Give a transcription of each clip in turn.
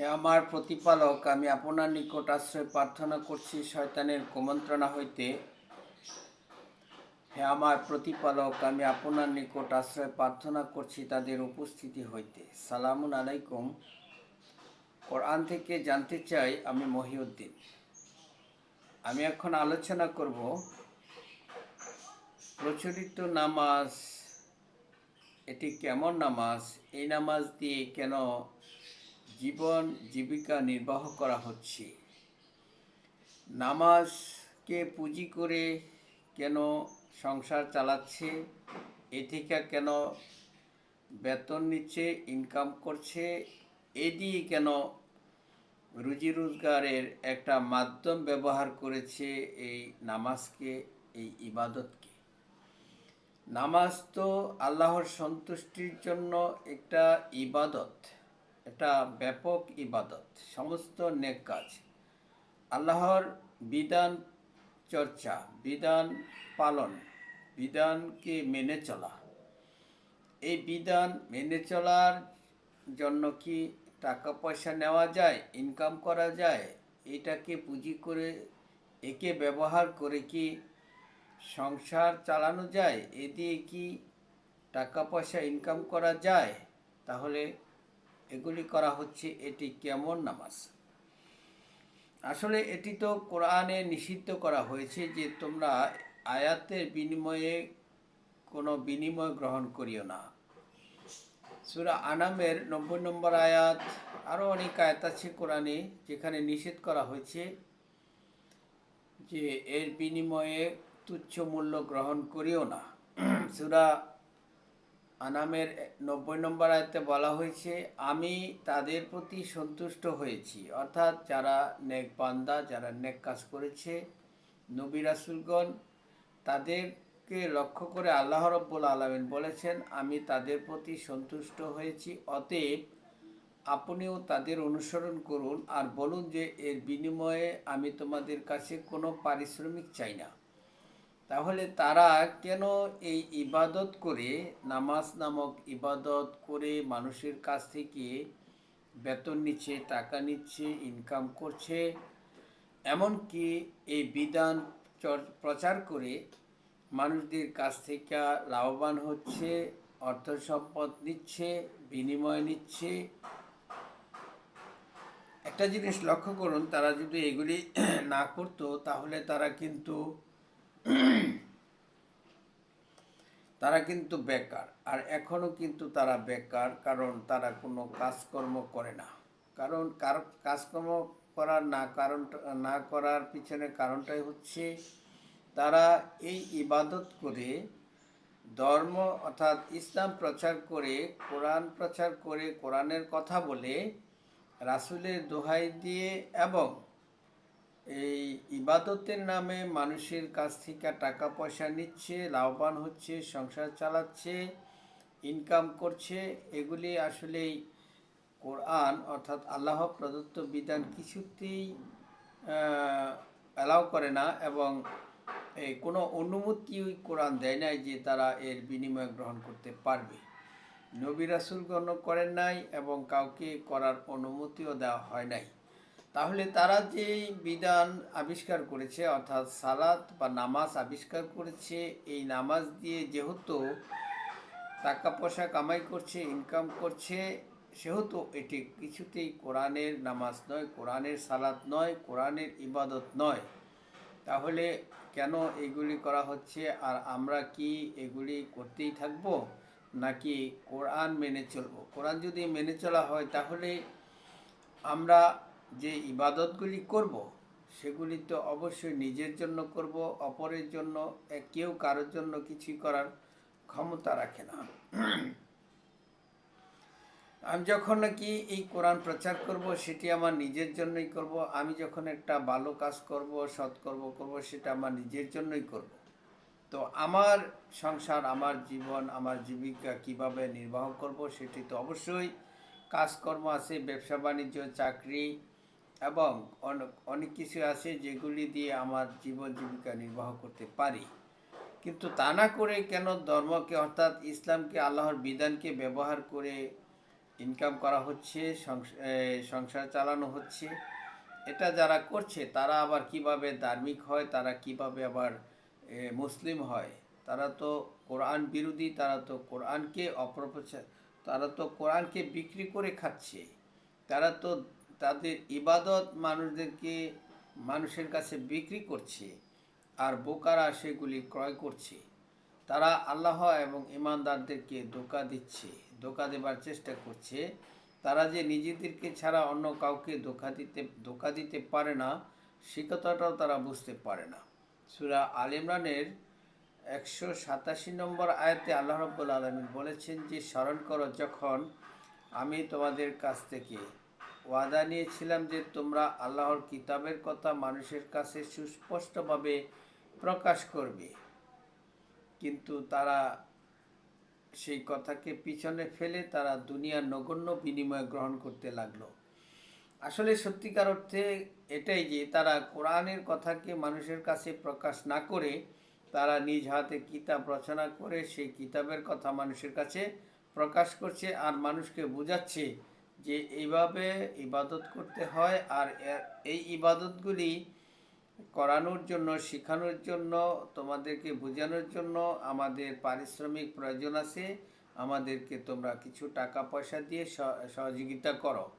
হে আমার প্রতিপালক, আমি আপনার নিকট আশ্রয় প্রার্থনা করছি শয়তানের কুমন্ত্রণা হইতে। হে আমার প্রতিপালক, আমি আপনার নিকট আশ্রয় প্রার্থনা করছি তাদের উপস্থিতি হইতে। সালামুন আলাইকুম। কোরআন থেকে জানতে চাই আমি মহিউদ্দিন। আমি এখন আলোচনা করব প্রচলিত নামাজ। এটি কেমন নামাজ? এই নামাজ দিয়ে কেন জীবন জীবিকা নির্বাহ করা হচ্ছে। নামাজকে পুঁজি করে কেন সংসার চালাচ্ছে? এ থেকে কেন বেতন নিচ্ছে ইনকাম করছে? এ দিয়ে কেন রুজি রোজগারের একটা মাধ্যম ব্যবহার করেছে এই নামাজকে, এই ইবাদতকে? নামাজ তো আল্লাহর সন্তুষ্টির জন্য একটা ইবাদত। এটা ব্যাপক ইবাদত, সমস্ত নেক কাজ। আল্লাহর বিধান চর্চা, বিধান পালন, বিধানকে মেনে চলা। এই বিধান মেনে চলার জন্য কি টাকা পয়সা নেওয়া যায় ইনকাম করা যায়, এটাকে পুঁজি করে, একে ব্যবহার করে কি সংসার চালানো যায়, এ দিয়ে কি টাকা পয়সা ইনকাম করা যায়? তাহলে এগুলি করা হচ্ছে, এটি কেমন নামাজ? আসলে এটি তো কোরআনে নিষিদ্ধ করা হয়েছে যে তোমরা আয়াতের বিনিময়ে কোনো বিনিময় গ্রহণ করিও না। সুরা আনামের নব্বই নম্বর আয়াত, আরও অনেক আয়াত আছে কোরআনে যেখানে নিষেধ করা হয়েছে যে এর বিনিময়ে তুচ্ছ মূল্য গ্রহণ করিও না। সুরা আনামের নব্বই নম্বর আয়তে বলা হয়েছে, আমি তাদের প্রতি সন্তুষ্ট হয়েছি। অর্থাৎ যারা নেক বান্দা, যারা নেক কাজ করেছে, নবী রাসুলগণ তাদেরকে লক্ষ্য করে আল্লাহ রব্বুল আলমিন বলেছেন, আমি তাদের প্রতি সন্তুষ্ট হয়েছি, অতএব আপনিও তাদের অনুসরণ করুন আর বলুন যে, এর বিনিময়ে আমি তোমাদের কাছে কোনো পারিশ্রমিক চাই না। তাহলে তারা কেন এই ইবাদত করে, নামাজ নামক ইবাদত করে মানুষের কাছ থেকে বেতন নিচ্ছে, টাকা নিচ্ছে ইনকাম করছে, এমনকি এই বিধান চর- প্রচার করে মানুষদের কাছ থেকে লাভবান হচ্ছে, অর্থ সম্পদ নিচ্ছে, বিনিময় নিচ্ছে? একটা জিনিস লক্ষ্য করুন, তারা যদি এগুলি না করতো, তাহলে তারা কিন্তু তারা কিন্তু বেকার, আর এখনও কিন্তু তারা বেকার কারণ তারা কোনো কাজকর্ম করে না। কারণ কার, কাজকর্ম করার না কারণ, না করার পিছনে কারণটাই হচ্ছে তারা এই ইবাদত করে, ধর্ম অর্থাৎ ইসলাম প্রচার করে, কোরআন প্রচার করে, কোরআনের কথা বলে, রাসুলের দোহাই দিয়ে এবং এই ইবাদতের নামে মানুষের কাছ থেকে টাকা পয়সা নিচ্ছে, লাভবান হচ্ছে, সংসার চালাচ্ছে ইনকাম করছে। এগুলি আসলেই কোরআন অর্থাৎ আল্লাহ প্রদত্ত বিধান কিছুতেই অ্যালাউ করে না এবং এই কোনো অনুমতি কোরআন দেয় নাই যে তারা এর বিনিময় গ্রহণ করতে পারবে। নবী রাসুলগণ করেন নাই এবং কাউকে করার অনুমতিও দেওয়া হয় নাই। তাহলে তারা যে বিধান আবিষ্কার করেছে, অর্থাৎ সালাত বা নামাজ আবিষ্কার করেছে, এই নামাজ দিয়ে যেহেতু টাকা পয়সা কামাই করছে ইনকাম করছে, সেহেতু এটি কিছুতেই কোরআনের নামাজ নয়, কোরআনের সালাত নয়, কোরআনের ইবাদত নয়। তাহলে কেন এগুলি করা হচ্ছে? আর আমরা কি এগুলি করতেই থাকব? নাকি কোরআন মেনে চলবো? কোরআন যদি মেনে চলা হয়, তাহলে আমরা যে ইবাদতগুলি করব, সেগুলি তো অবশ্যই নিজের জন্য করব, অপরের জন্য কেউ কারোর জন্য কিছুই করার ক্ষমতা রাখে না। আমি যখন নাকি এই কোরআন প্রচার করব, সেটি আমার নিজের জন্যই করব, আমি যখন একটা ভালো কাজ করব সৎকর্ম করব, সেটা আমার নিজের জন্যই করব। তো আমার সংসার, আমার জীবন, আমার জীবিকা কীভাবে নির্বাহ করব, সেটি তো অবশ্যই কাজকর্ম আছে ব্যবসা বাণিজ্য চাকরি এবং অনেক অনেক কিছু আছে যেগুলি দিয়ে আমার জীবন জীবিকা নির্বাহ করতে পারি। কিন্তু তা না করে কেন ধর্মকে অর্থাৎ ইসলামকে, আল্লাহর বিধানকে ব্যবহার করে ইনকাম করা হচ্ছে, সংস- সংসার চালানো হচ্ছে? এটা যারা করছে, তারা আবার কীভাবে ধার্মিক হয়, তারা কীভাবে আবার মুসলিম হয়? তারা তো কোরআন বিরোধী, তারা তো কোরআনকে অপপ্রচার তারা তো কোরআনকে বিক্রি করে খাচ্ছে। তারা তো তাদের ইবাদত মানুষদেরকে মানুষের কাছে বিক্রি করছে আর বোকারা সেগুলি ক্রয় করছে। তারা আল্লাহ এবং ইমানদারদেরকে ধোকা দিচ্ছে, ধোকা দেবার চেষ্টা করছে। তারা যে নিজেদেরকে ছাড়া অন্য কাউকে ধোকা দিতে ধোকা দিতে পারে না, সে কথাটাও তারা বুঝতে পারে না। সুরা আল ইমরানের একশো সাতাশি নম্বর আয়াতে আল্লাহ রব্বুল আলমিন বলেছেন যে, স্মরণ করো যখন আমি তোমাদের কাছ থেকে ওয়াদা নিয়েছিলাম যে তোমরা আল্লাহর কিতাবের কথা মানুষের কাছে সুস্পষ্টভাবে প্রকাশ করবে। কিন্তু তারা সেই কথাকে পিছনে ফেলে তারা দুনিয়ার নগণ্য বিনিময় গ্রহণ করতে লাগল। আসলে সত্যিকার অর্থে এটাই যে তারা কোরআনের কথাকে মানুষের কাছে প্রকাশ না করে তারা নিজ হাতে কিতাব রচনা করে সেই কিতাবের কথা মানুষের কাছে প্রকাশ করছে আর মানুষকে বোঝাচ্ছে যে এইভাবে ইবাদত করতে হয় আর এই ইবাদতগুলি করানোর জন্য, শেখানোর জন্য, তোমাদেরকে বোঝানোর জন্য আমাদের পারিশ্রমিক প্রয়োজন আছে। আমাদেরকে তোমরা কিছু টাকা পয়সা দিয়ে সহ- সহযোগিতা করো।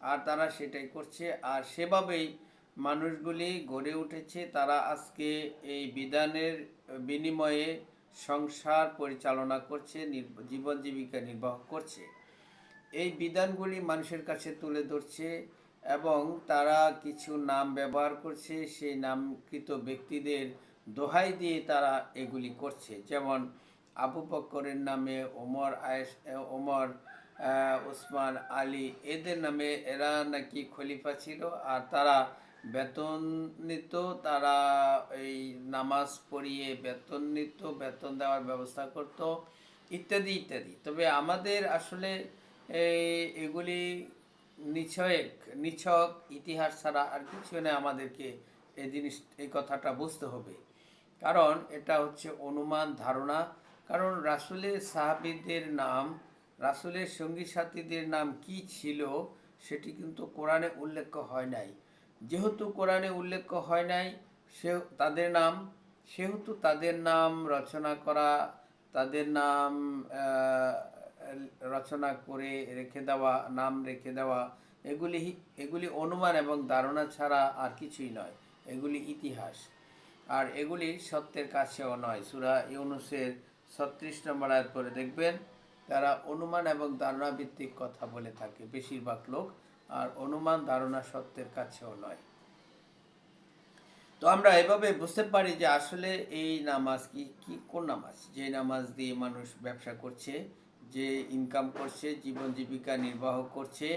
আর তারা সেটাই করছে। আর সেভাবেই মানুষগুলি গড়ে উঠেছে। তারা আজকে এই বিধানের বিনিময়ে সংসার পরিচালনা করছে জীবন জীবিকা নির্বাহ করছে। এই বিধানগুলি মানুষের কাছে তুলে ধরছে এবং তারা কিছু নাম ব্যবহার করছে, সেই নামকৃত ব্যক্তিদের দোহাই দিয়ে তারা এগুলি করছে। যেমন আবু বক্করের নামে ওমর আয়েস ওমর ওসমান, আলী, এদের নামে এরা নাকি খলিফা ছিল। আর তারা বেতন নিত তারা এই নামাজ পড়িয়ে বেতন নিত বেতন দেওয়ার ব্যবস্থা করত, ইত্যাদি ইত্যাদি। তবে আমাদের আসলে এগুলি নিছক নিছক ইতিহাস ছাড়া আর কিছু নেই আমাদেরকে এই জিনিস, এই কথাটা বুঝতে হবে। কারণ এটা হচ্ছে অনুমান, ধারণা। কারণ রাসুলের সাহাবিদের নাম, রাসুলের সঙ্গী সাথীদের নাম কি ছিল, সেটি কিন্তু কোরআনে উল্লেখ হয় নাই। যেহেতু কোরআনে উল্লেখ হয় নাই, সে, তাদের নাম, সেহেতু তাদের নাম রচনা করা, তাদের নাম রচনা করে রেখে দেওয়া, নাম রেখে দেওয়া, এগুলি এগুলি অনুমান এবং ধারণা ছাড়া আর কিছুই নয়। এগুলি ইতিহাস। আর এগুলি সত্যের কাছেও নয়। সুরা ইউনুসের ছত্রিশ নম্বর আয়াত পরে দেখবেন, তারা অনুমান এবং ধারণা ভিত্তিক কথা বলে থাকে। বেশিরভাগ লোক আর অনুমান, ধারণা সত্যের কাছেও নয়। তো আমরা এভাবে বুঝতে পারি যে আসলে এই নামাজ কি কি, কোন নামাজ? যে নামাজ দিয়ে মানুষ ব্যবসা করছে যে ইনকাম করছে, জীবন জীবিকা নির্বাহ করছে।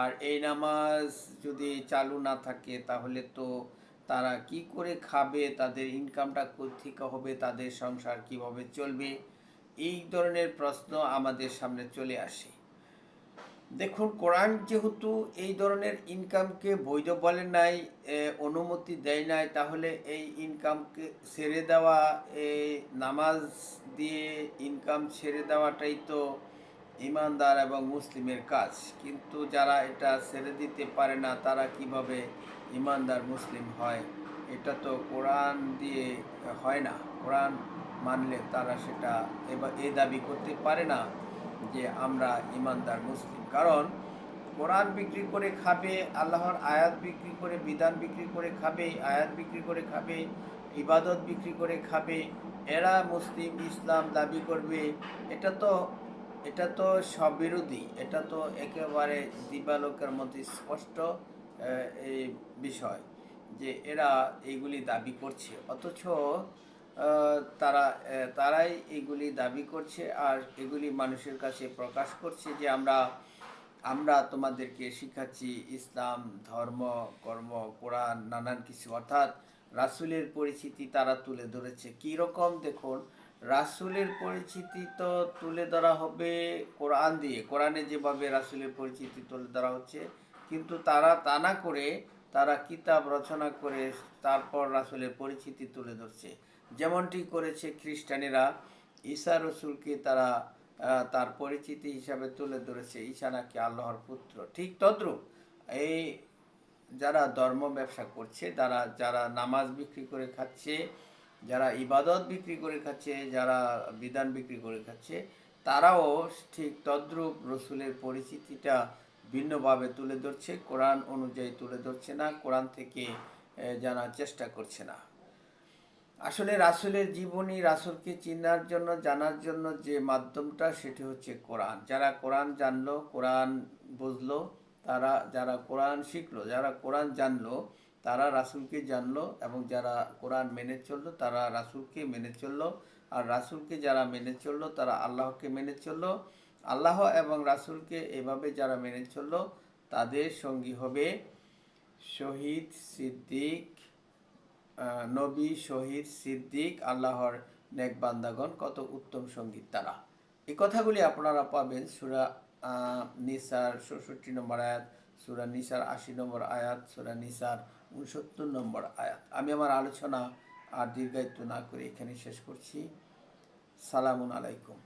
আর এই নামাজ যদি চালু না থাকে, তাহলে তো তারা কি করে খাবে, তাদের ইনকামটা কোথেকে হবে, তাদের সংসার কীভাবে চলবে? এই ধরনের প্রশ্ন আমাদের সামনে চলে আসে। দেখুন, কোরআন যেহেতু এই ধরনের ইনকামকে বৈধ বলে নাই অনুমতি দেয় নাই, তাহলে এই ইনকামকে ছেড়ে দেওয়া এই নামাজ দিয়ে ইনকাম ছেড়ে দেওয়াটাই তো ইমানদার এবং মুসলিমের কাজ। কিন্তু যারা এটা ছেড়ে দিতে পারে না, তারা কীভাবে ইমানদার মুসলিম হয়? এটা তো কোরআন দিয়ে হয় না। কোরআন মানলে তারা সেটা এবার এ দাবি করতে পারে না। যে আমরা ইমানদার মুসলিম। কারণ কোরআন বিক্রি করে খাবে, আল্লাহর আয়াত বিক্রি করে, বিধান বিক্রি করে খাবে, আয়াত বিক্রি করে খাবে, ইবাদত বিক্রি করে খাবে, এরা মুসলিম, ইসলাম দাবি করবে। এটা তো এটা তো সবিরোধী এটা তো একেবারে দিবালোকের মধ্যে স্পষ্ট এই বিষয় যে এরা এইগুলি দাবি করছে। অথচ তারা তারাই এগুলি দাবি করছে আর এগুলি মানুষের কাছে প্রকাশ করছে যে আমরা আমরা তোমাদেরকে শিখাচ্ছি ইসলাম, ধর্ম, কর্ম, কোরআন, নানান কিছু। অর্থাৎ রাসুলের পরিচিতি তারা তুলে ধরেছে। কী রকম? দেখুন, রাসুলের পরিচিতি তো তুলে ধরা হবে কোরআন দিয়ে। কোরআনে যেভাবে রাসুলের পরিচিতি তুলে ধরা হচ্ছে, কিন্তু তারা তা না করে তারা কিতাব রচনা করে তারপর রাসুলের পরিচিতি তুলে ধরছে। যেমনটি করেছে খ্রিস্টানেরা, ঈসা রসুলকে তারা তার পরিচিতি হিসাবে তুলে ধরেছে। ঈশা নাকি আল্লাহর পুত্র। ঠিক তদ্রূপ এই যারা ধর্ম ব্যবসা করছে যারা যারা নামাজ বিক্রি করে খাচ্ছে, যারা ইবাদত বিক্রি করে খাচ্ছে, যারা বিধান বিক্রি করে খাচ্ছে, তারাও ঠিক তদ্রূপ রসুলের পরিচিতিটা ভিন্নভাবে তুলে ধরছে। কোরআন অনুযায়ী তুলে ধরছে না, কোরআন থেকে জানার চেষ্টা করছে না। আসলে রাসূলের জীবনী রাসূলকে চেনার জন্য, জানার জন্য যে মাধ্যমটা সেটি হচ্ছে কোরআন। যারা কোরআন জানলো, কোরআন বুঝলো, তারা, যারা কোরআন শিখলো, যারা কোরআন জানলো, তারা রাসূলকে জানলো এবং যারা কোরআন মেনে চলল, তারা রাসূলকে মেনে চলল। আর রাসূলকে যারা মেনে চলল, তারা আল্লাহকে মেনে চলল। আল্লাহ এবং রাসূলকে এভাবে যারা মেনে চলল, তাদের সঙ্গী হবে শহীদ সিদ্দিক নবী, শহীদ, সিদ্দিক, আল্লাহর নেক বান্দাগণ, কত উত্তম সংগীত তারা। এই কথাগুলি আপনারা পাবেন সুরা নিসার ষষট্টি নম্বর আয়াত, সুরা নিসার আশি নম্বর আয়াত, সুরা নিসার উনসত্তর নম্বর আয়াত। আমি আমার আলোচনা আর দীর্ঘায়িত্ব না করে এখানে শেষ করছি। সালামুন আলাইকুম।